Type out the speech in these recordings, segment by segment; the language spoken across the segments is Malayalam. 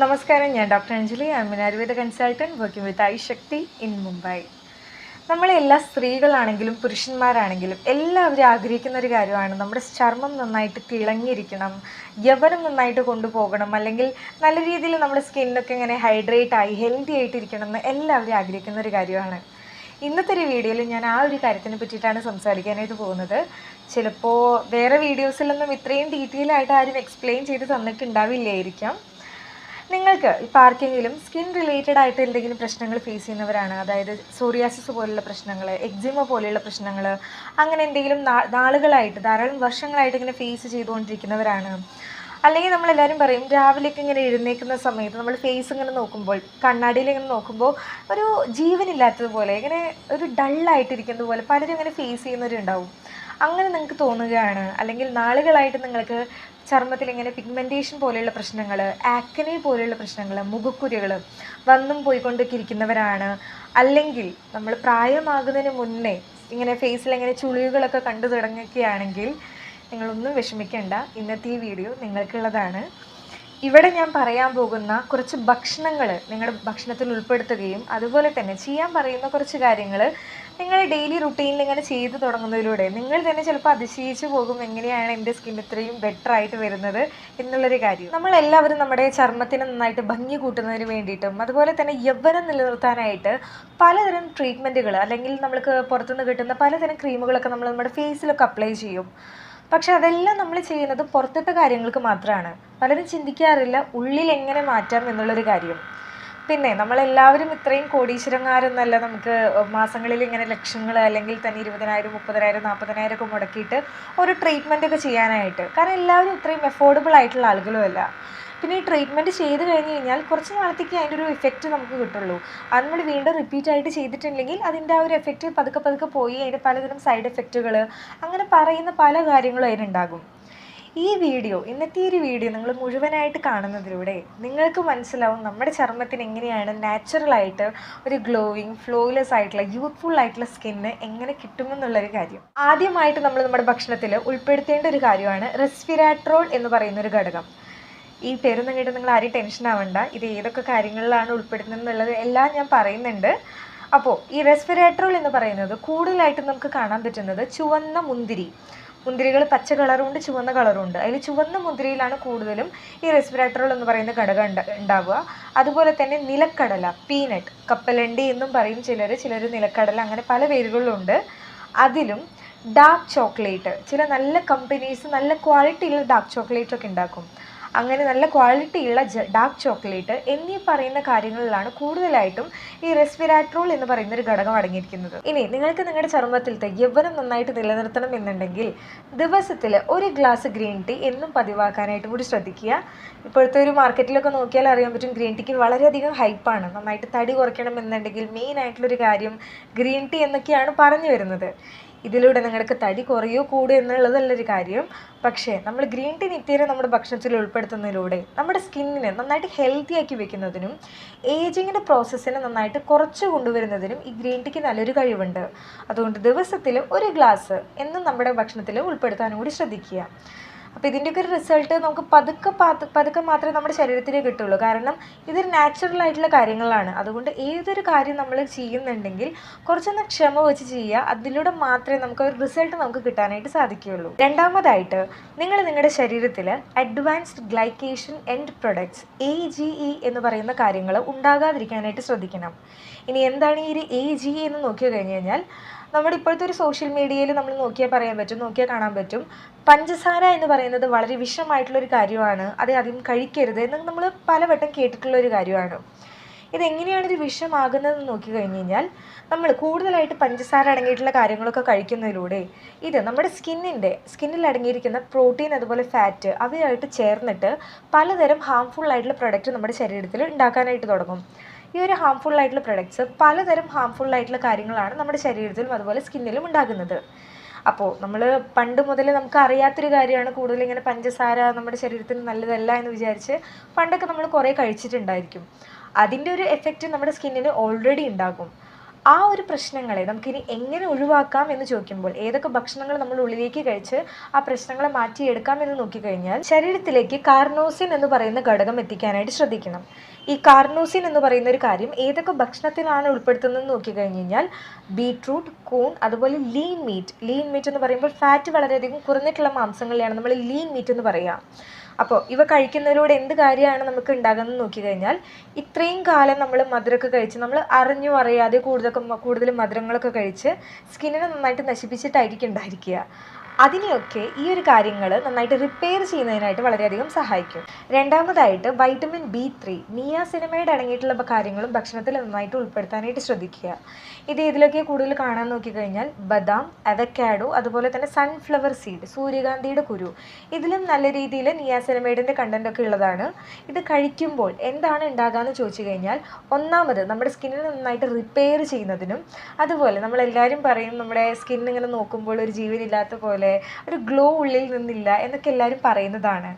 നമസ്കാരം ഞാൻ doctor Anjali. I an Ayurveda consultant working with I Shakti in Mumbai നമ്മളെ എല്ലാ സ്ത്രീകളാണെങ്കിലും പുരുഷന്മാരാണെങ്കിലും എല്ലാവരും ആഗ്രഹിക്കുന്ന ഒരു കാര്യമാണ്. നമ്മുടെ ചർമ്മം നന്നായിട്ട് തിളങ്ങിയിരിക്കണം യവനം നന്നായിട്ട് കൊണ്ടുപോകണം അല്ലെങ്കിൽ നല്ല രീതിയിൽ നമ്മുടെ സ്കിന്നൊക്കെ ഇങ്ങനെ ഹൈഡ്രേറ്റ് ആയി ഹെൽത്തി ആയിട്ടിരിക്കണം എന്ന് എല്ലാവരും ആഗ്രഹിക്കുന്ന ഒരു കാര്യമാണ്. ഇന്നത്തെ ഒരു വീഡിയോയിൽ ഞാൻ ആ ഒരു കാര്യത്തിനെ പറ്റിയിട്ടാണ് സംസാരിക്കാനായിട്ട് പോകുന്നത്. ചിലപ്പോൾ വേറെ വീഡിയോസിലൊന്നും ഇത്രയും ഡീറ്റെയിൽ ആയിട്ട് ആരും എക്സ്പ്ലെയിൻ ചെയ്ത് തന്നിട്ടുണ്ടാവില്ലായിരിക്കാം. നിങ്ങൾക്ക് ഇപ്പോൾ ആർക്കെങ്കിലും സ്കിൻ റിലേറ്റഡ് ആയിട്ട് എന്തെങ്കിലും പ്രശ്നങ്ങൾ ഫേസ് ചെയ്യുന്നവരാണ്? അതായത് സോറിയാസിസ് പോലുള്ള പ്രശ്നങ്ങൾ എക്സിമ പോലെയുള്ള പ്രശ്നങ്ങൾ അങ്ങനെ എന്തെങ്കിലും നാളുകളായിട്ട് ധാരാളം വർഷങ്ങളായിട്ട് ഇങ്ങനെ ഫേസ് ചെയ്തുകൊണ്ടിരിക്കുന്നവരാണ്. അല്ലെങ്കിൽ നമ്മളെല്ലാവരും പറയും രാവിലെയൊക്കെ ഇങ്ങനെ എഴുന്നേൽക്കുന്ന സമയത്ത് നമ്മൾ ഫേസ് ഇങ്ങനെ നോക്കുമ്പോൾ കണ്ണാടിയിൽ ഇങ്ങനെ നോക്കുമ്പോൾ ഒരു ജീവനില്ലാത്തതുപോലെ ഇങ്ങനെ ഒരു ഡള്ളായിട്ടിരിക്കുന്നത് പോലെ പലരും ഇങ്ങനെ ഫേസ് ചെയ്യുന്നവരുണ്ടാവും. അങ്ങനെ നിങ്ങൾക്ക് തോന്നുകയാണ്? അല്ലെങ്കിൽ നാളുകളായിട്ട് നിങ്ങൾക്ക് ചർമ്മത്തിൽ ഇങ്ങനെ പിഗ്മെന്റേഷൻ പോലെയുള്ള പ്രശ്നങ്ങൾ ആക്കനെ പോലെയുള്ള പ്രശ്നങ്ങൾ മുഖക്കുരുകൾ വന്നും പോയിക്കൊണ്ടൊക്കെ ഇരിക്കുന്നവരാണ് അല്ലെങ്കിൽ നമ്മൾ പ്രായമാകുന്നതിന് മുന്നേ ഇങ്ങനെ ഫേസിൽ ഇങ്ങനെ ചുളിവുകളൊക്കെ കണ്ടു തുടങ്ങുകയാണെങ്കിൽ നിങ്ങളൊന്നും വിഷമിക്കേണ്ട. ഇന്നത്തെ ഈ വീഡിയോ നിങ്ങൾക്കുള്ളതാണ്. ഇവിടെ ഞാൻ പറയാൻ പോകുന്ന കുറച്ച് ഭക്ഷണങ്ങൾ നിങ്ങളുടെ ഭക്ഷണത്തിൽ ഉൾപ്പെടുത്തുകയും അതുപോലെ തന്നെ ചെയ്യാൻ പറയുന്ന കുറച്ച് കാര്യങ്ങൾ നിങ്ങൾ ഡെയിലി റുട്ടീനിൽ ഇങ്ങനെ ചെയ്ത് തുടങ്ങുന്നതിലൂടെ നിങ്ങൾ തന്നെ ചിലപ്പോൾ അതിശയിച്ച് പോകും എങ്ങനെയാണ് എന്റെ സ്കിൻ ഇത്രയും ബെറ്റർ ആയിട്ട് വരുന്നത് എന്നുള്ളൊരു കാര്യം. നമ്മളെല്ലാവരും നമ്മുടെ ചർമ്മത്തിന് നന്നായിട്ട് ഭംഗി കൂട്ടുന്നതിന് വേണ്ടിയിട്ടും അതുപോലെ തന്നെ യൗവനം നിലനിർത്താനായിട്ട് പലതരം ട്രീറ്റ്മെന്റുകൾ അല്ലെങ്കിൽ നമ്മൾക്ക് പുറത്തുനിന്ന് കിട്ടുന്ന പലതരം ക്രീമുകളൊക്കെ നമ്മൾ നമ്മുടെ ഫേസിലൊക്കെ അപ്ലൈ ചെയ്യും. പക്ഷെ അതെല്ലാം നമ്മൾ ചെയ്യുന്നത് പുറത്തത്തെ കാര്യങ്ങൾക്ക് മാത്രമാണ് പലരും ചിന്തിക്കാറില്ല ഉള്ളിൽ എങ്ങനെ മാറ്റാം എന്നുള്ളൊരു കാര്യം. പിന്നെ നമ്മളെല്ലാവരും ഇത്രയും കോടീശ്വരന്മാരൊന്നല്ല നമുക്ക് മാസങ്ങളിൽ ഇങ്ങനെ ലക്ഷങ്ങൾ അല്ലെങ്കിൽ തന്നെ ഇരുപതിനായിരം മുപ്പതിനായിരം നാൽപ്പതിനായിരം ഒക്കെ മുടക്കിയിട്ട് ഒരു ട്രീറ്റ്മെന്റ് ഒക്കെ ചെയ്യാനായിട്ട്. കാരണം എല്ലാവരും ഇത്രയും അഫോർഡബിൾ ആയിട്ടുള്ള ആളുകളുമല്ല പിന്നെ ഈ ട്രീറ്റ്മെന്റ് ചെയ്ത് കഴിഞ്ഞ് കഴിഞ്ഞാൽ കുറച്ച് നാളത്തേക്ക് അതിന്റെ ഒരു ഇഫക്റ്റ് നമുക്ക് കിട്ടുള്ളൂ. അത് നമ്മൾ വീണ്ടും റിപ്പീറ്റ് ആയിട്ട് ചെയ്തിട്ടുണ്ടെങ്കിൽ അതിന്റെ ആ ഒരു എഫക്റ്റ് പതുക്കെ പതുക്കെ പോയി അതിന്റെ പലതരം സൈഡ് എഫക്റ്റുകൾ അങ്ങനെ പറയുന്ന പല കാര്യങ്ങളും അതിനുണ്ടാകും. ഈ വീഡിയോ ഇന്നത്തെ ഒരു വീഡിയോ നിങ്ങൾ മുഴുവനായിട്ട് കാണുന്നതിലൂടെ നിങ്ങൾക്ക് മനസ്സിലാവും നമ്മുടെ ചർമ്മത്തിന് എങ്ങനെയാണ് നാച്ചുറലായിട്ട് ഒരു ഗ്ലോയിങ് ഫ്ലോലെസ് ആയിട്ടുള്ള യൂത്ത്ഫുൾ ആയിട്ടുള്ള സ്കിന്ന് എങ്ങനെ കിട്ടുമെന്നുള്ളൊരു കാര്യം. ആദ്യമായിട്ട് നമ്മൾ നമ്മുടെ ഭക്ഷണത്തിൽ ഉൾപ്പെടുത്തേണ്ട ഒരു കാര്യമാണ് റെസ്പിരാട്രോൾ എന്ന് പറയുന്ന ഒരു ഘടകം. ഈ പേരൊന്നും കേട്ട് നിങ്ങൾ ആരും ടെൻഷൻ ആവണ്ട. ഇത് ഏതൊക്കെ കാര്യങ്ങളിലാണ് ഉൾപ്പെടുന്നത് എന്നുള്ളത് എല്ലാം ഞാൻ പറയുന്നുണ്ട്. അപ്പോൾ ഈ റെസ്പിറേറ്ററോൾ എന്ന് പറയുന്നത് കൂടുതലായിട്ട് നമുക്ക് കാണാൻ പറ്റുന്നത് ചുവന്ന മുന്തിരി. മുന്തിരികൾ പച്ച കളറുണ്ട് ചുവന്ന കളറുണ്ട്. അതിൽ ചുവന്ന മുന്തിരിയിലാണ് കൂടുതലും ഈ റെസ്പിറേറ്ററോൾ എന്ന് പറയുന്ന ഘടകം ഉണ്ട ഉണ്ടാവുക. അതുപോലെ തന്നെ നിലക്കടല പീനട്ട് കപ്പലണ്ടി എന്നും പറയും ചിലർ. ചിലർ നിലക്കടല അങ്ങനെ പല പേരുകളുണ്ട് അതിലും ഡാർക്ക് ചോക്ലേറ്റ് ചില നല്ല കമ്പനീസ് നല്ല ക്വാളിറ്റിയുള്ള ഡാർക്ക് ചോക്ലേറ്റ് ഒക്കെ ഉണ്ടാക്കും. അങ്ങനെ നല്ല ക്വാളിറ്റിയുള്ള ഡാർക്ക് ചോക്ലേറ്റ് എന്നീ പറയുന്ന കാര്യങ്ങളിലാണ് കൂടുതലായിട്ടും ഈ റെസ്പിരാട്രോൾ എന്ന് പറയുന്ന ഒരു ഘടകം അടങ്ങിയിരിക്കുന്നത്. ഇനി നിങ്ങൾക്ക് നിങ്ങളുടെ ചർമ്മത്തിലത്തെ യൗവനം നന്നായിട്ട് നിലനിർത്തണം എന്നുണ്ടെങ്കിൽ ദിവസത്തിൽ ഒരു ഗ്ലാസ് ഗ്രീൻ ടീ എന്നും പതിവാക്കാനായിട്ട് കൂടി ശ്രദ്ധിക്കുക. ഇപ്പോഴത്തെ ഒരു മാർക്കറ്റിലൊക്കെ നോക്കിയാൽ അറിയാൻ പറ്റും ഗ്രീൻ ടീക്ക് വളരെയധികം ഹൈപ്പാണ് നന്നായിട്ട് തടി കുറയ്ക്കണം എന്നുണ്ടെങ്കിൽ മെയിൻ ആയിട്ടുള്ളൊരു കാര്യം ഗ്രീൻ ടീ എന്നൊക്കെയാണ് പറഞ്ഞു വരുന്നത്. ഇതിലൂടെ നിങ്ങൾക്ക് തടി കുറയോ കൂടുക എന്നുള്ളതല്ലൊരു കാര്യം. പക്ഷേ നമ്മൾ ഗ്രീൻ ടീ നിത്യേന നമ്മുടെ ഭക്ഷണത്തിൽ ഉൾപ്പെടുത്തുന്നതിലൂടെ നമ്മുടെ സ്കിന്നിനെ നന്നായിട്ട് ഹെൽത്തി ആക്കി വെക്കുന്നതിനും ഏജിങ്ങിന്റെ പ്രോസസ്സിനെ നന്നായിട്ട് കുറച്ച് കൊണ്ടുവരുന്നതിനും ഈ ഗ്രീൻ ടീക്ക് നല്ലൊരു കഴിവുണ്ട്. അതുകൊണ്ട് ദിവസത്തിൽ ഒരു ഗ്ലാസ് എന്നും നമ്മുടെ ഭക്ഷണത്തിൽ ഉൾപ്പെടുത്താനും കൂടി ശ്രദ്ധിക്കുക. അപ്പോൾ ഇതിന്റെയൊക്കെ ഒരു റിസൾട്ട് നമുക്ക് പതുക്കെ പതുക്കെ മാത്രമേ നമ്മുടെ ശരീരത്തിൽ കിട്ടുള്ളൂ. കാരണം ഇതൊരു നാച്ചുറൽ ആയിട്ടുള്ള കാര്യങ്ങളാണ്. അതുകൊണ്ട് ഏതൊരു കാര്യം നമ്മൾ ചെയ്യുന്നുണ്ടെങ്കിൽ കുറച്ചൊന്ന് ക്ഷമ വെച്ച് ചെയ്യുക. അതിലൂടെ മാത്രമേ നമുക്ക് ഒരു റിസൾട്ട് നമുക്ക് കിട്ടാനായിട്ട് സാധിക്കുകയുള്ളൂ. രണ്ടാമതായിട്ട് നിങ്ങൾ നിങ്ങളുടെ ശരീരത്തിൽ advanced glycation end products A G E എന്ന് പറയുന്ന കാര്യങ്ങൾ ഉണ്ടാകാതിരിക്കാനായിട്ട് ശ്രദ്ധിക്കണം. ഇനി എന്താണ് ഈ ഒരു എ ജി ഇ എന്ന് നോക്കി കഴിഞ്ഞ് കഴിഞ്ഞാൽ നമ്മുടെ ഇപ്പോഴത്തെ ഒരു സോഷ്യൽ മീഡിയയിൽ നമ്മൾ നോക്കിയാൽ പറയാൻ പറ്റും നോക്കിയാൽ കാണാൻ പറ്റും. പഞ്ചസാര എന്ന് പറയുന്നത് വളരെ വിഷമായിട്ടുള്ളൊരു കാര്യമാണ്. അത് അധികം കഴിക്കരുത് എന്ന് നമ്മൾ പലവട്ടം കേട്ടിട്ടുള്ളൊരു കാര്യമാണ്. ഇതെങ്ങനെയാണ് ഒരു വിഷമാകുന്നതെന്ന് നോക്കി കഴിഞ്ഞ് കഴിഞ്ഞാൽ നമ്മൾ കൂടുതലായിട്ട് പഞ്ചസാര അടങ്ങിയിട്ടുള്ള കാര്യങ്ങളൊക്കെ കഴിക്കുന്നതിലൂടെ ഇത് നമ്മുടെ സ്കിന്നിന്റെ സ്കിന്നിൽ അടങ്ങിയിരിക്കുന്ന പ്രോട്ടീൻ അതുപോലെ ഫാറ്റ് അവയായിട്ട് ചേർന്നിട്ട് പലതരം ഹാംഫുൾ ആയിട്ടുള്ള പ്രൊഡക്റ്റ് നമ്മുടെ ശരീരത്തിൽ ഉണ്ടാക്കാനായിട്ട് തുടങ്ങും. ഈ ഒരു ഹാംഫുൾ ആയിട്ടുള്ള പ്രൊഡക്ട്സ് പലതരം ഹാംഫുൾ ആയിട്ടുള്ള കാര്യങ്ങളാണ് നമ്മുടെ ശരീരത്തിലും അതുപോലെ സ്കിന്നിലും ഉണ്ടാകുന്നത്. അപ്പോൾ നമ്മൾ പണ്ട് മുതലേ നമുക്ക് അറിയാത്തൊരു കാര്യമാണ് കൂടുതൽ ഇങ്ങനെ പഞ്ചസാര നമ്മുടെ ശരീരത്തിന് നല്ലതല്ല എന്ന് വിചാരിച്ച് പണ്ടൊക്കെ നമ്മൾ കുറേ കഴിച്ചിട്ടുണ്ടായിരിക്കും. അതിന്റെ ഒരു എഫക്റ്റ് നമ്മുടെ സ്കിന്നിന് ഓൾറെഡി ഉണ്ടാകും. ആ ഒരു പ്രശ്നങ്ങളെ നമുക്കിനി എങ്ങനെ ഒഴിവാക്കാം എന്ന് ചോദിക്കുമ്പോൾ ഏതൊക്കെ ഭക്ഷണങ്ങൾ നമ്മൾ ഉള്ളിലേക്ക് കഴിച്ച് ആ പ്രശ്നങ്ങളെ മാറ്റിയെടുക്കാം എന്ന് നോക്കിക്കഴിഞ്ഞാൽ ശരീരത്തിലേക്ക് കാർണോസിൻ എന്ന് പറയുന്ന ഘടകം എത്തിക്കാനായിട്ട് ശ്രദ്ധിക്കണം. ഈ കാർണോസിൻ എന്ന് പറയുന്ന ഒരു കാര്യം ഏതൊക്കെ ഭക്ഷണത്തിലാണ് ഉൾപ്പെടുത്തുന്നത് നോക്കിക്കഴിഞ്ഞ് കഴിഞ്ഞാൽ ബീട്രൂട്ട് കൂൺ അതുപോലെ ലീൻ മീറ്റ്. ലീൻ മീറ്റ് എന്ന് പറയുമ്പോൾ ഫാറ്റ് വളരെയധികം കുറഞ്ഞിട്ടുള്ള മാംസങ്ങളെയാണ് നമ്മൾ ലീൻ മീറ്റ് എന്ന് പറയുക. അപ്പോൾ ഇവ കഴിക്കുന്നതിലൂടെ എന്ത് കാര്യമാണ് നമുക്ക് ഉണ്ടാകുന്നത് നോക്കിക്കഴിഞ്ഞാൽ ഇത്രയും കാലം നമ്മൾ മധുരമൊക്കെ കഴിച്ച് നമ്മൾ അറിഞ്ഞു അറിയാതെ കൂടുതലൊക്കെ കൂടുതൽ മധുരങ്ങളൊക്കെ കഴിച്ച് സ്കിന്നിനെ നന്നായിട്ട് നശിപ്പിച്ചിട്ടായിരിക്കും ഉണ്ടായിരിക്കുക. അതിനെയൊക്കെ ഈ ഒരു കാര്യങ്ങൾ നന്നായിട്ട് റിപ്പയർ ചെയ്യുന്നതിനായിട്ട് വളരെയധികം സഹായിക്കും. രണ്ടാമതായിട്ട് വൈറ്റമിൻ ബി ത്രീ നിയാസിനമൈഡ് അടങ്ങിയിട്ടുള്ള കാര്യങ്ങളും ഭക്ഷണത്തിൽ നന്നായിട്ട് ഉൾപ്പെടുത്താനായിട്ട് ശ്രദ്ധിക്കുക. ഇത് ഇതിലൊക്കെ കൂടുതൽ കാണാൻ നോക്കിക്കഴിഞ്ഞാൽ ബദാം അവക്കാഡോ അതുപോലെ തന്നെ സൺഫ്ലവർ സീഡ് സൂര്യകാന്തിയുടെ കുരു. ഇതിലും നല്ല രീതിയിൽ നിയാസിനമൈഡിന്റെ കണ്ടന്റ് ഒക്കെ ഉള്ളതാണ്. ഇത് കഴിക്കുമ്പോൾ എന്താണ് ഉണ്ടാകാന്ന് ചോദിച്ചു കഴിഞ്ഞാൽ ഒന്നാമത് നമ്മുടെ സ്കിന്നിനെ നന്നായിട്ട് റിപ്പയർ ചെയ്യുന്നതിനും അതുപോലെ നമ്മളെല്ലാവരും പറയും നമ്മുടെ സ്കിന്നിങ്ങനെ നോക്കുമ്പോൾ ഒരു ജീവനില്ലാത്ത പോലെ ഒരു ഗ്ലോ ഉള്ളിൽ നിന്നില്ല എന്നൊക്കെ എല്ലാവരും പറയുന്നതാണ്.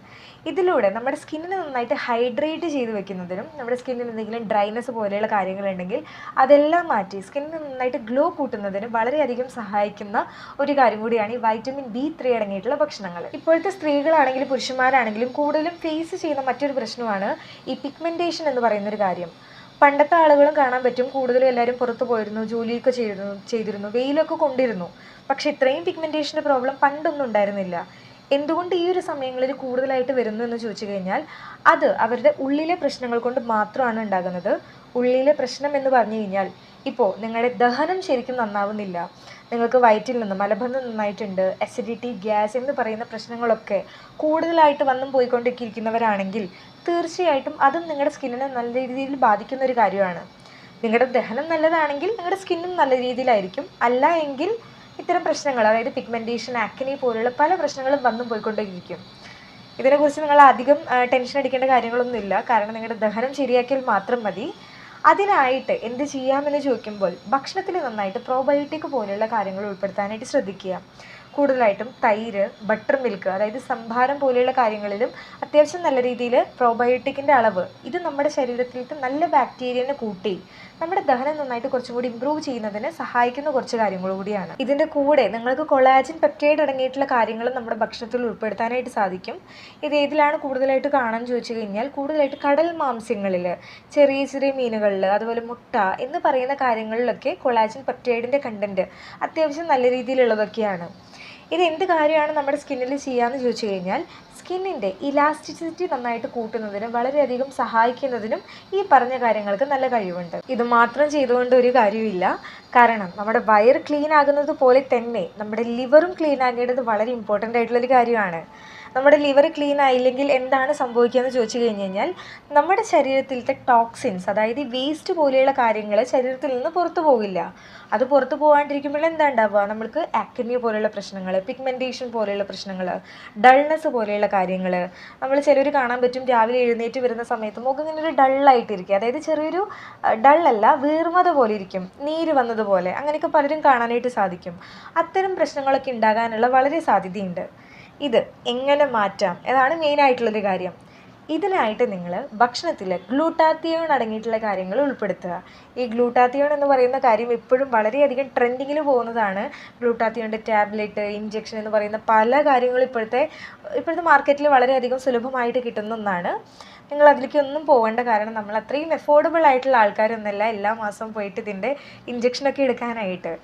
ഇതിലൂടെ നമ്മുടെ സ്കിന്നിനെ നന്നായിട്ട് ഹൈഡ്രേറ്റ് ചെയ്ത് വെക്കുന്നതിനും നമ്മുടെ സ്കിന്നിൽ എന്തെങ്കിലും ഡ്രൈനെസ് പോലെയുള്ള കാര്യങ്ങളുണ്ടെങ്കിൽ അതെല്ലാം മാറ്റി സ്കിന്നിന് നന്നായിട്ട് ഗ്ലോ കൂട്ടുന്നതിന് വളരെയധികം സഹായിക്കുന്ന ഒരു കാര്യം കൂടിയാണ് ഈ വൈറ്റമിൻ ബി ത്രീ അടങ്ങിയിട്ടുള്ള ഭക്ഷണങ്ങൾ. ഇപ്പോഴത്തെ സ്ത്രീകളാണെങ്കിലും പുരുഷന്മാരാണെങ്കിലും കൂടുതലും ഫേസ് ചെയ്യുന്ന മറ്റൊരു പ്രശ്നമാണ് ഈ പിഗ്മെന്റേഷൻ എന്ന് പറയുന്നൊരു കാര്യം. പണ്ടത്തെ ആളുകളും കാണാൻ പറ്റും. കൂടുതലും എല്ലാവരും പുറത്ത് പോയിരുന്നു ജോലിയൊക്കെ ചെയ്തിരുന്നു ചെയ്തിരുന്നു വെയിലൊക്കെ കൊണ്ടിരുന്നു. പക്ഷെ ഇത്രയും പിഗ്മെന്റേഷന്റെ പ്രോബ്ലം പണ്ടൊന്നും ഉണ്ടായിരുന്നില്ല. എന്തുകൊണ്ട് ഈ ഒരു സമയങ്ങളിൽ കൂടുതലായിട്ട് വരുന്നു എന്ന് ചോദിച്ചു കഴിഞ്ഞാൽ അത് അവരുടെ ഉള്ളിലെ പ്രശ്നങ്ങൾ കൊണ്ട് മാത്രമാണ് ഉണ്ടാകുന്നത്. ഉള്ളിലെ പ്രശ്നം എന്ന് പറഞ്ഞു കഴിഞ്ഞാൽ ഇപ്പോൾ നിങ്ങളുടെ ദഹനം ശരിക്കും നന്നാവുന്നില്ല. നിങ്ങൾക്ക് വയറ്റിൽ നിന്ന് മലബന്ധം നന്നായിട്ടുണ്ട് അസിഡിറ്റി ഗ്യാസ് എന്ന് പറയുന്ന പ്രശ്നങ്ങളൊക്കെ കൂടുതലായിട്ട് വന്നും പോയിക്കൊണ്ടിരിക്കുന്നവരാണെങ്കിൽ തീർച്ചയായിട്ടും അതും നിങ്ങളുടെ സ്കിന്നിനെ നല്ല രീതിയിൽ ബാധിക്കുന്ന ഒരു കാര്യമാണ്. നിങ്ങളുടെ ദഹനം നല്ലതാണെങ്കിൽ നിങ്ങളുടെ സ്കിന്നും നല്ല രീതിയിലായിരിക്കും. അല്ല എങ്കിൽ ഇത്തരം പ്രശ്നങ്ങൾ അതായത് പിഗ്മെന്റേഷൻ ആക്നി പോലുള്ള പല പ്രശ്നങ്ങളും വന്നും പോയിക്കൊണ്ടിരിക്കും ഇതിനെക്കുറിച്ച് നിങ്ങൾ അധികം ടെൻഷൻ അടിക്കേണ്ട കാര്യങ്ങളൊന്നുമില്ല. കാരണം നിങ്ങളുടെ ദഹനം ശരിയാക്കിയാൽ മാത്രം മതി. അതിനായിട്ട് എന്ത് ചെയ്യാമെന്ന് ചോദിക്കുമ്പോൾ ഭക്ഷണത്തിൽ നന്നായിട്ട് പ്രോബയോട്ടിക് പോലെയുള്ള കാര്യങ്ങൾ ഉൾപ്പെടുത്താനായിട്ട് ശ്രദ്ധിക്കുക. കൂടുതലായിട്ടും തൈര് ബട്ടർ മിൽക്ക് അതായത് സംഭാരം പോലെയുള്ള കാര്യങ്ങളിലും അത്യാവശ്യം നല്ല രീതിയിൽ പ്രോബയോട്ടിക്കിന്റെ അളവ്. ഇത് നമ്മുടെ ശരീരത്തിലേക്ക് നല്ല ബാക്ടീരിയനെ കൂട്ടി നമ്മുടെ ദഹനം നന്നായിട്ട് കുറച്ചും കൂടി ഇമ്പ്രൂവ് ചെയ്യുന്നതിന് സഹായിക്കുന്ന കുറച്ച് കാര്യങ്ങൾ കൂടിയാണ്. ഇതിന്റെ കൂടെ നിങ്ങൾക്ക് കൊളാജിൻ പെപ്റ്റൈഡ് അടങ്ങിയിട്ടുള്ള കാര്യങ്ങളും നമ്മുടെ ഭക്ഷണത്തിൽ ഉൾപ്പെടുത്താനായിട്ട് സാധിക്കും. ഇത് ഏതിലാണ് കൂടുതലായിട്ട് കാണാൻ ചോദിച്ചു കഴിഞ്ഞാൽ കൂടുതലായിട്ട് കടൽ മാംസ്യങ്ങളിൽ ചെറിയ ചെറിയ മീനുകളിൽ അതുപോലെ മുട്ട എന്ന് പറയുന്ന കാര്യങ്ങളിലൊക്കെ കൊളാജിൻ പെപ്റ്റൈഡിന്റെ കണ്ടന്റ് അത്യാവശ്യം നല്ല രീതിയിലുള്ളതൊക്കെയാണ്. ഇത് എന്ത് കാര്യമാണ് നമ്മുടെ സ്കിന്നിൽ ചെയ്യാമെന്ന് ചോദിച്ചു കഴിഞ്ഞാൽ സ്കിന്നിന്റെ ഇലാസ്റ്റിസിറ്റി നന്നായിട്ട് കൂട്ടുന്നതിനും വളരെയധികം സഹായിക്കുന്നതിനും ഈ പറഞ്ഞ കാര്യങ്ങൾക്ക് നല്ല കഴിവുണ്ട്. ഇത് മാത്രം ചെയ്തുകൊണ്ട് ഒരു കാര്യമില്ല കാരണം നമ്മുടെ വയർ ക്ലീൻ ആകുന്നത് പോലെ തന്നെ നമ്മുടെ ലിവറും ക്ലീൻ ആകേണ്ടത് വളരെ ഇമ്പോർട്ടന്റ് ആയിട്ടുള്ളൊരു കാര്യമാണ്. നമ്മുടെ ലിവർ ക്ലീൻ ആയില്ലെങ്കിൽ എന്താണ് സംഭവിക്കുക എന്ന് ചോദിച്ചു കഴിഞ്ഞ് കഴിഞ്ഞാൽ നമ്മുടെ ശരീരത്തിലത്തെ ടോക്സിൻസ് അതായത് വേസ്റ്റ് പോലെയുള്ള കാര്യങ്ങൾ ശരീരത്തിൽ നിന്ന് പുറത്തു പോകില്ല. അത് പുറത്തു പോകാണ്ടിരിക്കുമ്പോൾ എന്താ ഉണ്ടാവുക? നമ്മൾക്ക് ആക്നി പോലെയുള്ള പ്രശ്നങ്ങൾ പിഗ്മെന്റേഷൻ പോലെയുള്ള പ്രശ്നങ്ങൾ ഡൾനെസ് പോലെയുള്ള കാര്യങ്ങൾ. നമ്മൾ ചിലർ കാണാൻ പറ്റും രാവിലെ എഴുന്നേറ്റ് വരുന്ന സമയത്ത് മുഖം ഇങ്ങനെ ഒരു ഡള്ളായിട്ടിരിക്കുക അതായത് ചെറിയൊരു ഡള്ളല്ല വീർമത പോലെ ഇരിക്കും. നീര് വന്നതുപോലെ അങ്ങനെയൊക്കെ പലരും കാണാനായിട്ട് സാധിക്കും. അത്തരം പ്രശ്നങ്ങളൊക്കെ ഉണ്ടാകാനുള്ള വളരെ സാധ്യതയുണ്ട്. ഇത് എങ്ങനെ മാറ്റാം അതാണ് മെയിനായിട്ടുള്ളൊരു കാര്യം. ഇതിനായിട്ട് നിങ്ങൾ ഭക്ഷണത്തിൽ ഗ്ലൂട്ടാത്തിയോൺ അടങ്ങിയിട്ടുള്ള കാര്യങ്ങൾ ഉൾപ്പെടുത്തുക. ഈ ഗ്ലൂട്ടാത്തിയോൺ എന്ന് പറയുന്ന കാര്യം എപ്പോഴും വളരെയധികം ട്രെൻഡിങ്ങിൽ പോകുന്നതാണ്. ഗ്ലൂട്ടാത്തിയോണിന്റെ ടാബ്ലറ്റ് ഇഞ്ചെക്ഷൻ എന്ന് പറയുന്ന പല കാര്യങ്ങളും ഇപ്പോഴത്തെ ഇപ്പോഴത്തെ മാർക്കറ്റിൽ വളരെയധികം സുലഭമായിട്ട് കിട്ടുന്ന ഒന്നാണ്. നിങ്ങൾ അതിലേക്ക് ഒന്നും പോകേണ്ട കാരണം നമ്മൾ അത്രയും എഫോർഡബിൾ ആയിട്ടുള്ള ആൾക്കാരൊന്നുമല്ല. എല്ലാ മാസവും പോയിട്ട് ഇതിന്റെ ഇഞ്ചെക്ഷനൊക്കെ എടുക്കാനായിട്ട്.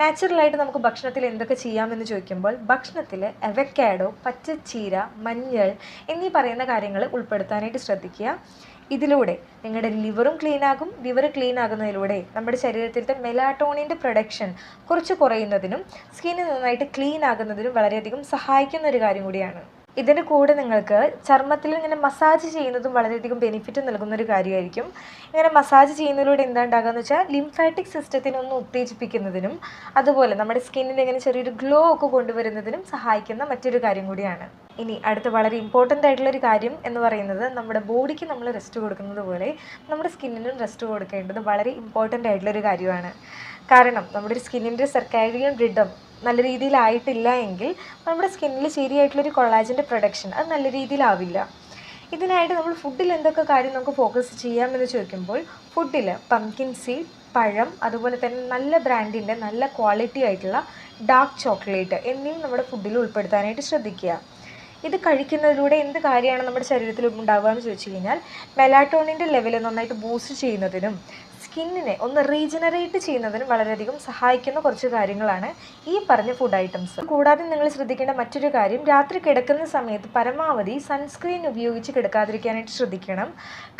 നാച്ചുറലായിട്ട് നമുക്ക് ഭക്ഷണത്തിൽ എന്തൊക്കെ ചെയ്യാമെന്ന് ചോദിക്കുമ്പോൾ ഭക്ഷണത്തിൽ എവക്കാഡോ പച്ചച്ചീര മഞ്ഞൾ എന്നീ പറയുന്ന കാര്യങ്ങൾ ഉൾപ്പെടുത്താനായിട്ട് ശ്രദ്ധിക്കുക. ഇതിലൂടെ നിങ്ങളുടെ ലിവറും ക്ലീൻ ആകും. ലിവർ ക്ലീൻ ആകുന്നതിലൂടെ നമ്മുടെ ശരീരത്തിലത്തെ മെലാട്ടോണിന്റെ പ്രൊഡക്ഷൻ കുറച്ച് കുറയുന്നതിനും സ്കിന്ന് നന്നായിട്ട് ക്ലീൻ ആകുന്നതിനും വളരെയധികം സഹായിക്കുന്ന ഒരു കാര്യം കൂടിയാണ്. ഇതിന്റെ കൂടെ നിങ്ങൾക്ക് ചർമ്മത്തിൽ ഇങ്ങനെ മസാജ് ചെയ്യുന്നതും വളരെയധികം ബെനിഫിറ്റ് നൽകുന്ന ഒരു കാര്യമായിരിക്കും. ഇങ്ങനെ മസാജ് ചെയ്യുന്നതിലൂടെ എന്താ ഉണ്ടാകുകയെന്ന് വെച്ചാൽ ലിംഫാറ്റിക് സിസ്റ്റത്തിനെ ഒന്ന് ഉത്തേജിപ്പിക്കുന്നതിനും അതുപോലെ നമ്മുടെ സ്കിന്നിൽ ഇങ്ങനെ ചെറിയൊരു ഗ്ലോ ഒക്കെ കൊണ്ടുവരുന്നതിനും സഹായിക്കുന്ന മറ്റൊരു കാര്യം കൂടിയാണ്. ഇനി അടുത്ത വളരെ ഇമ്പോർട്ടന്റ് ആയിട്ടുള്ള ഒരു കാര്യം എന്ന് പറയുന്നത് നമ്മുടെ ബോഡിക്ക് നമ്മൾ റെസ്റ്റ് കൊടുക്കുന്നത് പോലെ നമ്മുടെ സ്കിന്നിനും റെസ്റ്റ് കൊടുക്കേണ്ടത് വളരെ ഇമ്പോർട്ടന്റ് ആയിട്ടുള്ളൊരു കാര്യമാണ്. കാരണം നമ്മുടെ സ്കിന്നിന്റെ സർക്കാരിയൻ റിഡം നല്ല രീതിയിലായിട്ടില്ല എങ്കിൽ നമ്മുടെ സ്കിന്നിൽ ശരിയായിട്ടുള്ളൊരു കൊളാജിന്റെ പ്രൊഡക്ഷൻ അത് നല്ല രീതിയിലാവില്ല. ഇതിനായിട്ട് നമ്മൾ ഫുഡിൽ എന്തൊക്കെ കാര്യം നമുക്ക് ഫോക്കസ് ചെയ്യാമെന്ന് ചോദിക്കുമ്പോൾ ഫുഡിൽ പംകിൻ സീഡ് പഴം അതുപോലെ തന്നെ നല്ല ബ്രാൻഡിന്റെ നല്ല ക്വാളിറ്റി ആയിട്ടുള്ള ഡാർക്ക് ചോക്ലേറ്റ് എന്നിവ നമ്മുടെ ഫുഡിൽ ഉൾപ്പെടുത്താനായിട്ട് ശ്രദ്ധിക്കുക. ഇത് കഴിക്കുന്നതിലൂടെ എന്ത് കാര്യമാണ് നമ്മുടെ ശരീരത്തിൽ ഉണ്ടാവുക എന്ന് ചോദിച്ചു കഴിഞ്ഞാൽ മെലാട്ടോണിന്റെ ലെവൽ നന്നായിട്ട് ബൂസ്റ്റ് ചെയ്യുന്നതിനും സ്കിന്നിനെ ഒന്ന് റീജനറേറ്റ് ചെയ്യുന്നതിനും വളരെയധികം സഹായിക്കുന്ന കുറച്ച് കാര്യങ്ങളാണ് ഈ പറഞ്ഞ ഫുഡ് ഐറ്റംസ് കൂടാതെ നിങ്ങൾ ശ്രദ്ധിക്കേണ്ട മറ്റൊരു കാര്യം രാത്രി കിടക്കുന്ന സമയത്ത് പരമാവധി സൺസ്ക്രീൻ ഉപയോഗിച്ച് കിടക്കാതിരിക്കാനായിട്ട് ശ്രദ്ധിക്കണം.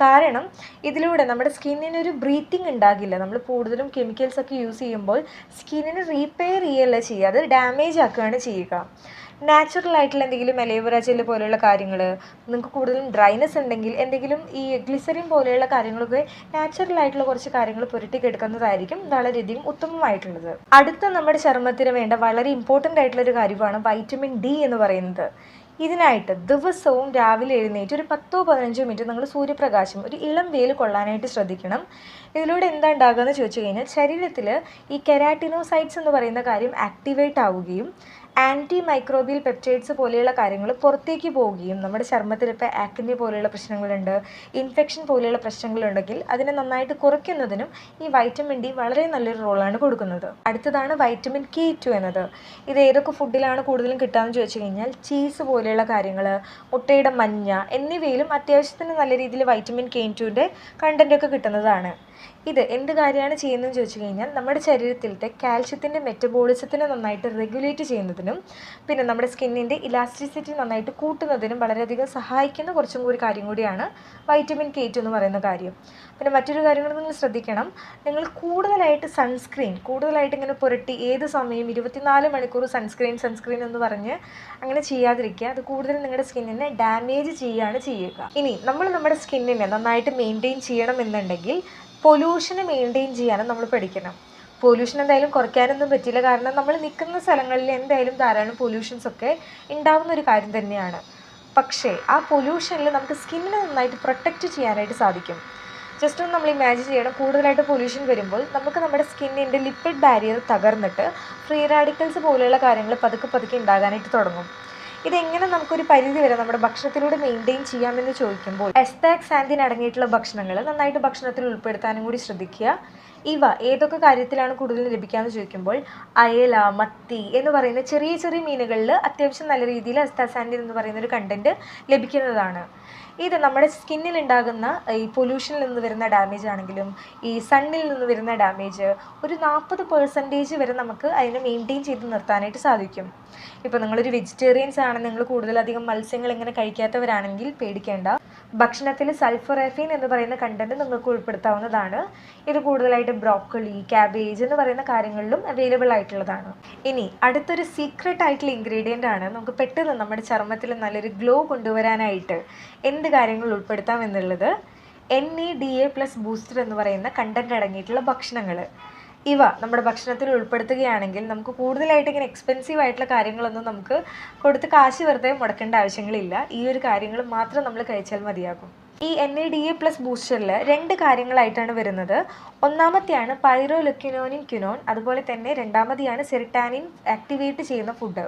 കാരണം ഇതിലൂടെ നമ്മുടെ സ്കിന്നിന് ഒരു ബ്രീത്തിങ് ഉണ്ടാകില്ല. നമ്മൾ കൂടുതലും കെമിക്കൽസ് ഒക്കെ യൂസ് ചെയ്യുമ്പോൾ സ്കിന്നിന് റീപ്പെയർ ചെയ്യല്ല ചെയ്യുക? അത് ഡാമേജ് ആക്കുകയാണ് ചെയ്യുക. നാച്ചുറൽ ആയിട്ടുള്ള എന്തെങ്കിലും അലേവറ ജെല്ല് പോലെയുള്ള കാര്യങ്ങൾ നിങ്ങൾക്ക് കൂടുതലും ഡ്രൈനെസ് ഉണ്ടെങ്കിൽ എന്തെങ്കിലും ഈ ഗ്ലിസറിൻ പോലെയുള്ള കാര്യങ്ങളൊക്കെ നാച്ചുറൽ ആയിട്ടുള്ള കുറച്ച് കാര്യങ്ങൾ പുരട്ടി കിടക്കുന്നതായിരിക്കും വളരെയധികം ഉത്തമമായിട്ടുള്ളത്. അടുത്ത നമ്മുടെ ചർമ്മത്തിന് വേണ്ട വളരെ ഇമ്പോർട്ടന്റ് ആയിട്ടുള്ള ഒരു കാര്യമാണ് വൈറ്റമിൻ ഡി എന്ന് പറയുന്നത്. ഇതിനായിട്ട് ദിവസവും രാവിലെ എഴുന്നേറ്റ് ഒരു പത്തോ പതിനഞ്ചോ മിനിറ്റ് നിങ്ങൾ സൂര്യപ്രകാശം ഒരു ഇളം വെയിൽ കൊള്ളാനായിട്ട് ശ്രദ്ധിക്കണം. ഇതിലൂടെ എന്താ ഉണ്ടാകുക എന്ന് ചോദിച്ചു കഴിഞ്ഞാൽ ശരീരത്തിൽ ഈ കെരാറ്റിനോസൈറ്റ്സ് എന്ന് പറയുന്ന കാര്യം ആക്ടിവേറ്റ് ആവുകയും ആന്റി മൈക്രോബിയൽ പെപ്റ്റൈഡ്സ് പോലെയുള്ള കാര്യങ്ങൾ പുറത്തേക്ക് പോവുകയും നമ്മുടെ ചർമ്മത്തിൽ ഇപ്പോൾ ആക്നി പോലെയുള്ള പ്രശ്നങ്ങളുണ്ട് ഇൻഫെക്ഷൻ പോലെയുള്ള പ്രശ്നങ്ങളുണ്ടെങ്കിൽ അതിനെ നന്നായിട്ട് കുറയ്ക്കുന്നതിനും ഈ വൈറ്റമിൻ ഡി വളരെ നല്ലൊരു റോളാണ് കൊടുക്കുന്നത്. അടുത്തതാണ് വൈറ്റമിൻ കെ ടു എന്നത്. ഇത് ഏതൊക്കെ ഫുഡിലാണ് കൂടുതലും കിട്ടാമെന്ന് ചോദിച്ചു കഴിഞ്ഞാൽ ചീസ് പോലെയുള്ള കാര്യങ്ങൾ മുട്ടയുടെ മഞ്ഞ എന്നിവയിലും അത്യാവശ്യത്തിന് നല്ല രീതിയിൽ വൈറ്റമിൻ കെ ടുവിന്റെ കണ്ടന്റൊക്കെ കിട്ടുന്നതാണ്. ഇത് എന്ത് കാര്യമാണ് ചെയ്യുന്നതെന്ന് ചോദിച്ചു കഴിഞ്ഞാൽ നമ്മുടെ ശരീരത്തിലത്തെ കാൽഷ്യത്തിന്റെ മെറ്റബോളിസത്തിനെ നന്നായിട്ട് റെഗുലേറ്റ് ചെയ്യുന്നതിനും പിന്നെ നമ്മുടെ സ്കിന്നിന്റെ ഇലാസ്റ്റിസിറ്റി നന്നായിട്ട് കൂട്ടുന്നതിനും വളരെയധികം സഹായിക്കുന്ന കുറച്ചും കൂടി കാര്യം കൂടിയാണ് വൈറ്റമിൻ കെ ടു എന്ന് പറയുന്ന കാര്യം. പിന്നെ മറ്റൊരു കാര്യം നിങ്ങൾ ശ്രദ്ധിക്കണം. നിങ്ങൾ കൂടുതലായിട്ട് സൺസ്ക്രീൻ കൂടുതലായിട്ട് ഇങ്ങനെ പുരട്ടി ഏത് സമയം ഇരുപത്തിനാല് മണിക്കൂർ സൺസ്ക്രീൻ സൺസ്ക്രീൻ എന്ന് പറഞ്ഞ് അങ്ങനെ ചെയ്യാതിരിക്കുക. അത് കൂടുതൽ നിങ്ങളുടെ സ്കിന്നിനെ ഡാമേജ് ചെയ്യുകയാണ് ചെയ്യുക. ഇനി നമ്മൾ നമ്മുടെ സ്കിന്നിനെ നന്നായിട്ട് മെയിന്റെയിൻ ചെയ്യണം എന്നുണ്ടെങ്കിൽ പൊല്യൂഷനെ മെയിന്റെയിൻ ചെയ്യാനും നമ്മൾ പഠിക്കണം പൊല്യൂഷൻ എന്തായാലും കുറയ്ക്കാനൊന്നും പറ്റില്ല കാരണം നമ്മൾ നിൽക്കുന്ന സ്ഥലങ്ങളിൽ എന്തായാലും ധാരാളം പൊല്യൂഷൻസ് ഒക്കെ ഉണ്ടാവുന്ന ഒരു കാര്യം തന്നെയാണ്. പക്ഷേ ആ പൊല്യൂഷനിൽ നമുക്ക് സ്കിന്നിനെ നന്നായിട്ട് പ്രൊട്ടക്റ്റ് ചെയ്യാനായിട്ട് സാധിക്കും. ജസ്റ്റ് ഒന്ന് നമ്മൾ ഇമാജിൻ ചെയ്യണം. കൂടുതലായിട്ട് പൊല്യൂഷൻ വരുമ്പോൾ നമുക്ക് നമ്മുടെ സ്കിന്നിന്റെ ലിപ്പിഡ് ബാരിയർ തകർന്നിട്ട് ഫ്രീ റാഡിക്കൽസ് പോലെയുള്ള കാര്യങ്ങൾ പതുക്കെ പതുക്കെ ഉണ്ടാകാനായിട്ട് തുടങ്ങും. ഇതെങ്ങനെ നമുക്കൊരു പരിധി വരെ നമ്മുടെ ഭക്ഷണത്തിലൂടെ മെയിന്റെയിൻ ചെയ്യാമെന്ന് ചോദിക്കുമ്പോൾ എസ്താക്സാന്തിൻ അടങ്ങിയിട്ടുള്ള ഭക്ഷണങ്ങൾ നന്നായിട്ട് ഭക്ഷണത്തിൽ ഉൾപ്പെടുത്താനും കൂടി ശ്രദ്ധിക്കുക. ഇവ ഏതൊക്കെ കാര്യത്തിലാണ് കൂടുതൽ ലഭിക്കാമെന്ന് ചോദിക്കുമ്പോൾ അയല മത്തി എന്ന് പറയുന്ന ചെറിയ ചെറിയ മീനുകളിൽ അത്യാവശ്യം നല്ല രീതിയിൽ അസ്താസാൻഡിൻ എന്ന് പറയുന്ന ഒരു കണ്ടന്റ് ലഭിക്കുന്നതാണ്. ഇത് നമ്മുടെ സ്കിന്നിൽ ഉണ്ടാകുന്ന ഈ പൊല്യൂഷനിൽ നിന്ന് വരുന്ന ഡാമേജ് ആണെങ്കിലും ഈ സണ്ണിൽ നിന്ന് വരുന്ന ഡാമേജ് ഒരു നാൽപ്പത് പെർസെന്റേജ് വരെ നമുക്ക് അതിനെ മെയിന്റെയിൻ ചെയ്ത് നിർത്താനായിട്ട് സാധിക്കും. ഇപ്പോൾ നിങ്ങളൊരു വെജിറ്റേറിയൻസ് ആണ് നിങ്ങൾ കൂടുതലധികം മത്സ്യങ്ങൾ ഇങ്ങനെ കഴിക്കാത്തവരാണെങ്കിൽ പേടിക്കേണ്ട. ഭക്ഷണത്തിൽ സൾഫറേഫീൻ എന്ന് പറയുന്ന കണ്ടന്റ് നിങ്ങൾക്ക് ഉൾപ്പെടുത്താവുന്നതാണ്. ഇത് കൂടുതലായിട്ട് ബ്രോക്കോളി ക്യാബേജ് എന്ന് പറയുന്ന കാര്യങ്ങളിലും അവൈലബിൾ ആയിട്ടുള്ളതാണ്. ഇനി അടുത്തൊരു സീക്രട്ട് ആയിട്ടുള്ള ഇൻഗ്രീഡിയന്റ് ആണ് നമുക്ക് പെട്ടെന്ന് നമ്മുടെ ചർമ്മത്തിൽ നല്ലൊരു ഗ്ലോ കൊണ്ടുവരാനായിട്ട് എന്ത് കാര്യങ്ങൾ ഉൾപ്പെടുത്താം എന്നുള്ളത് N E D A plus booster എന്ന് പറയുന്ന കണ്ടന്റ് അടങ്ങിയിട്ടുള്ള ഭക്ഷണങ്ങൾ ഇവ നമ്മുടെ ഭക്ഷണത്തിൽ ഉൾപ്പെടുത്തുകയാണെങ്കിൽ നമുക്ക് കൂടുതലായിട്ട് ഇങ്ങനെ എക്സ്പെൻസീവ് ആയിട്ടുള്ള കാര്യങ്ങളൊന്നും നമുക്ക് കൊടുത്ത് കാശ് വെറുതെ മുടക്കേണ്ട ആവശ്യങ്ങളില്ല. ഈ ഒരു കാര്യങ്ങൾ മാത്രം നമ്മൾ കഴിച്ചാൽ മതിയാകും. ഈ N A D A plus ബൂസ്റ്ററിൽ രണ്ട് കാര്യങ്ങളായിട്ടാണ് വരുന്നത്. ഒന്നാമത്തെയാണ് പൈറോലൊക്യുനോനിൻ ക്യുനോൺ അതുപോലെ തന്നെ രണ്ടാമതെയാണ് സെറിട്ടാനിൻ ആക്ടിവേറ്റ് ചെയ്യുന്ന ഫുഡ്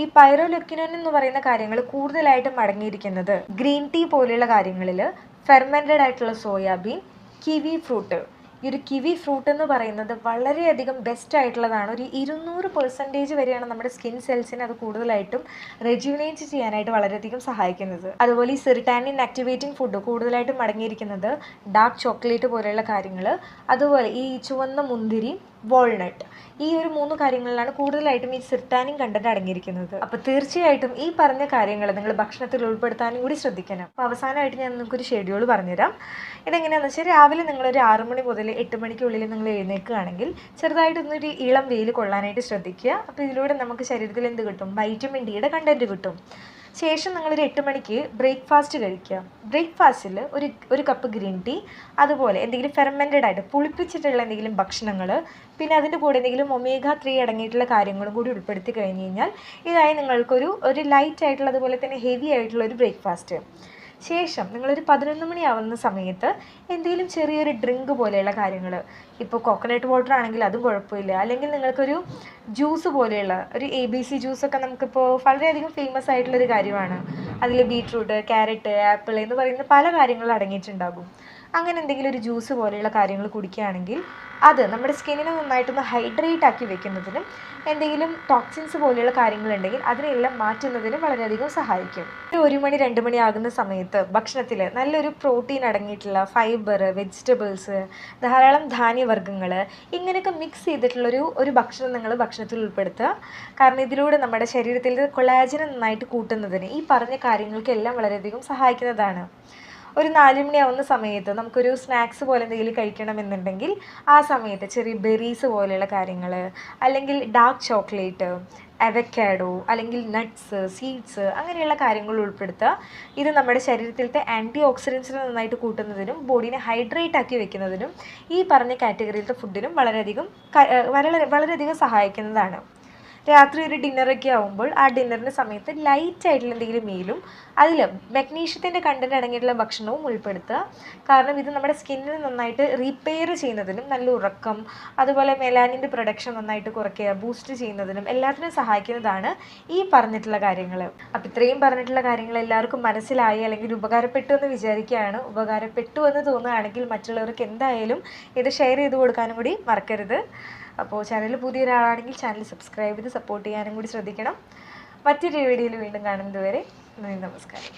ഈ പൈറോലൊക്യുനോൻ എന്ന് പറയുന്ന കാര്യങ്ങൾ കൂടുതലായിട്ടും അടങ്ങിയിരിക്കുന്നത് ഗ്രീൻ ടീ പോലെയുള്ള കാര്യങ്ങളിൽ ഫെർമെന്റഡ് ആയിട്ടുള്ള സോയാബീൻ കിവി ഫ്രൂട്ട് ഈ ഒരു കിവി ഫ്രൂട്ട് എന്ന് പറയുന്നത് വളരെയധികം ബെസ്റ്റ് ആയിട്ടുള്ളതാണ്. ഒരു ഇരുന്നൂറ് പെർസെന്റേജ് വരെയാണ് നമ്മുടെ സ്കിൻ സെൽസിനെ അത് കൂടുതലായിട്ടും റെജ്യൂനേറ്റ് ചെയ്യാനായിട്ട് വളരെയധികം സഹായിക്കുന്നത്. അതുപോലെ ഈ സിറിട്ടാനിൻ ആക്ടിവേറ്റിംഗ് ഫുഡ് കൂടുതലായിട്ടും അടങ്ങിയിരിക്കുന്നത് ഡാർക്ക് ചോക്ലേറ്റ് പോലെയുള്ള കാര്യങ്ങൾ അതുപോലെ ഈ ചുവന്ന മുന്തിരി വാൾനട്ട് ഈ ഒരു മൂന്ന് കാര്യങ്ങളിലാണ് കൂടുതലായിട്ടും ഈ സിർട്ടാനിൻ കണ്ടന്റ് അടങ്ങിയിരിക്കുന്നത്. അപ്പോൾ തീർച്ചയായിട്ടും ഈ പറഞ്ഞ കാര്യങ്ങൾ നിങ്ങൾ ഭക്ഷണത്തിൽ ഉൾപ്പെടുത്താനും കൂടി ശ്രദ്ധിക്കണം. അപ്പോൾ അവസാനമായിട്ട് ഞാൻ നിങ്ങൾക്കൊരു ഷെഡ്യൂൾ പറഞ്ഞുതരാം. ഇതെങ്ങനെയാണെന്ന് വെച്ചാൽ രാവിലെ നിങ്ങൾ ഒരു ആറു മണി മുതൽ എട്ട് മണിക്കുള്ളിൽ നിങ്ങൾ എഴുന്നേൽക്കുകയാണെങ്കിൽ ചെറുതായിട്ടൊന്നൊരു ഇളം വെയിൽ കൊള്ളാനായിട്ട് ശ്രദ്ധിക്കുക. അപ്പോൾ ഇതിലൂടെ നമുക്ക് ശരീരത്തിൽ എന്ത് കിട്ടും? വൈറ്റമിൻ ഡിയുടെ കണ്ടന്റ് കിട്ടും. ശേഷം നിങ്ങളൊരു എട്ട് മണിക്ക് ബ്രേക്ക്ഫാസ്റ്റ് കഴിക്കുക. ബ്രേക്ക്ഫാസ്റ്റിൽ ഒരു ഒരു കപ്പ് ഗ്രീൻ ടീ അതുപോലെ എന്തെങ്കിലും ഫെർമെന്റഡ് ആയിട്ട് പുളിപ്പിച്ചിട്ടുള്ള എന്തെങ്കിലും ഭക്ഷണങ്ങൾ പിന്നെ അതിന്റെ കൂടെ എന്തെങ്കിലും ഒമേഗ ത്രീ അടങ്ങിയിട്ടുള്ള കാര്യങ്ങളും കൂടി ഉൾപ്പെടുത്തി കഴിഞ്ഞ് കഴിഞ്ഞാൽ ഇതായി നിങ്ങൾക്കൊരു ഒരു ലൈറ്റ് ആയിട്ടുള്ള അതുപോലെ തന്നെ ഹെവി ആയിട്ടുള്ള ഒരു ബ്രേക്ക്ഫാസ്റ്റ് ശേഷം നിങ്ങളൊരു പതിനൊന്ന് മണിയാവുന്ന സമയത്ത് എന്തെങ്കിലും ചെറിയൊരു ഡ്രിങ്ക് പോലെയുള്ള കാര്യങ്ങൾ ഇപ്പോൾ കോക്കനട്ട് വാട്ടർ ആണെങ്കിൽ അതും കുഴപ്പമില്ല. അല്ലെങ്കിൽ നിങ്ങൾക്കൊരു ജ്യൂസ് പോലെയുള്ള ഒരു എ ബി സി ജ്യൂസൊക്കെ നമുക്കിപ്പോൾ വളരെയധികം ഫേമസ് ആയിട്ടുള്ളൊരു കാര്യമാണ്. അതിൽ ബീട്രൂട്ട് ക്യാരറ്റ് ആപ്പിൾ എന്ന് പറയുന്ന പല കാര്യങ്ങളും അടങ്ങിയിട്ടുണ്ടാകും. അങ്ങനെ എന്തെങ്കിലും ഒരു ജ്യൂസ് പോലെയുള്ള കാര്യങ്ങൾ കുടിക്കുകയാണെങ്കിൽ അത് നമ്മുടെ സ്കിന്നിനെ നന്നായിട്ടൊന്ന് ഹൈഡ്രേറ്റ് ആക്കി വെക്കുന്നതിനും എന്തെങ്കിലും ടോക്സിൻസ് പോലെയുള്ള കാര്യങ്ങളുണ്ടെങ്കിൽ അതിനെല്ലാം മാറ്റുന്നതിനും വളരെയധികം സഹായിക്കും. ഒരു മണി രണ്ട് മണി ആകുന്ന സമയത്ത് ഭക്ഷണത്തിൽ നല്ലൊരു പ്രോട്ടീൻ അടങ്ങിയിട്ടുള്ള ഫൈബർ വെജിറ്റബിൾസ് ധാരാളം ധാന്യവർഗങ്ങൾ ഇങ്ങനെയൊക്കെ മിക്സ് ചെയ്തിട്ടുള്ളൊരു ഒരു ഭക്ഷണം നിങ്ങൾ ഭക്ഷണത്തിൽ ഉൾപ്പെടുത്തുക. കാരണം ഇതിലൂടെ നമ്മുടെ ശരീരത്തിൽ കൊളാജിനെ നന്നായിട്ട് കൂട്ടുന്നതിന് ഈ പറഞ്ഞ കാര്യങ്ങൾക്കെല്ലാം വളരെയധികം സഹായിക്കുന്നതാണ്. ഒരു നാല് മണിയാവുന്ന സമയത്ത് നമുക്കൊരു സ്നാക്സ് പോലെ എന്തെങ്കിലും കഴിക്കണമെന്നുണ്ടെങ്കിൽ ആ സമയത്ത് ചെറിയ ബെറീസ് പോലെയുള്ള കാര്യങ്ങൾ അല്ലെങ്കിൽ ഡാർക്ക് ചോക്ലേറ്റ് അവക്കാഡോ അല്ലെങ്കിൽ നട്ട്സ് സീഡ്സ് അങ്ങനെയുള്ള കാര്യങ്ങൾ ഉൾപ്പെടുത്തുക. ഇത് നമ്മുടെ ശരീരത്തിലത്തെ ആന്റി ഓക്സിഡൻസിനെ നന്നായിട്ട് കൂട്ടുന്നതിനും ബോഡീനെ ഹൈഡ്രേറ്റ് ആക്കി വെക്കുന്നതിനും ഈ പറഞ്ഞ കാറ്റഗറിയിലത്തെ ഫുഡിനും വളരെയധികം വളരെ വളരെയധികം സഹായിക്കുന്നതാണ്. രാത്രി ഒരു ഡിന്നറൊക്കെ ആകുമ്പോൾ ആ ഡിന്നറിന്റെ സമയത്ത് ലൈറ്റ് ആയിട്ടുള്ള എന്തെങ്കിലും മീലും അതിൽ മഗ്നീഷ്യത്തിന്റെ കണ്ടന്റ് അടങ്ങിയിട്ടുള്ള ഭക്ഷണവും ഉൾപ്പെടുത്തുക. കാരണം ഇത് നമ്മുടെ സ്കിന്നിന് നന്നായിട്ട് റിപ്പയർ ചെയ്യുന്നതിനും നല്ല ഉറക്കം അതുപോലെ മെലാനിന്റെ പ്രൊഡക്ഷൻ നന്നായിട്ട് കുറയ്ക്കുക ബൂസ്റ്റ് ചെയ്യുന്നതിനും എല്ലാത്തിനും സഹായിക്കുന്നതാണ് ഈ പറഞ്ഞിട്ടുള്ള കാര്യങ്ങൾ. അപ്പം ഇത്രയും പറഞ്ഞിട്ടുള്ള കാര്യങ്ങൾ എല്ലാവർക്കും മനസ്സിലായി അല്ലെങ്കിൽ ഉപകാരപ്പെട്ടു എന്ന് വിചാരിക്കുകയാണ്. ഉപകാരപ്പെട്ടു എന്ന് തോന്നുകയാണെങ്കിൽ മറ്റുള്ളവർക്ക് എന്തായാലും ഇത് ഷെയർ ചെയ്ത് കൊടുക്കാനും കൂടി മറക്കരുത്. അപ്പോൾ ചാനൽ പുതിയ ഒരാളാണെങ്കിൽ ചാനൽ സബ്സ്ക്രൈബ് ചെയ്ത് സപ്പോർട്ട് ചെയ്യാനും കൂടി ശ്രദ്ധിക്കണം. മറ്റൊരു വീഡിയോയിൽ വീണ്ടും കാണുന്നത് വരെ നന്ദി നമസ്കാരം.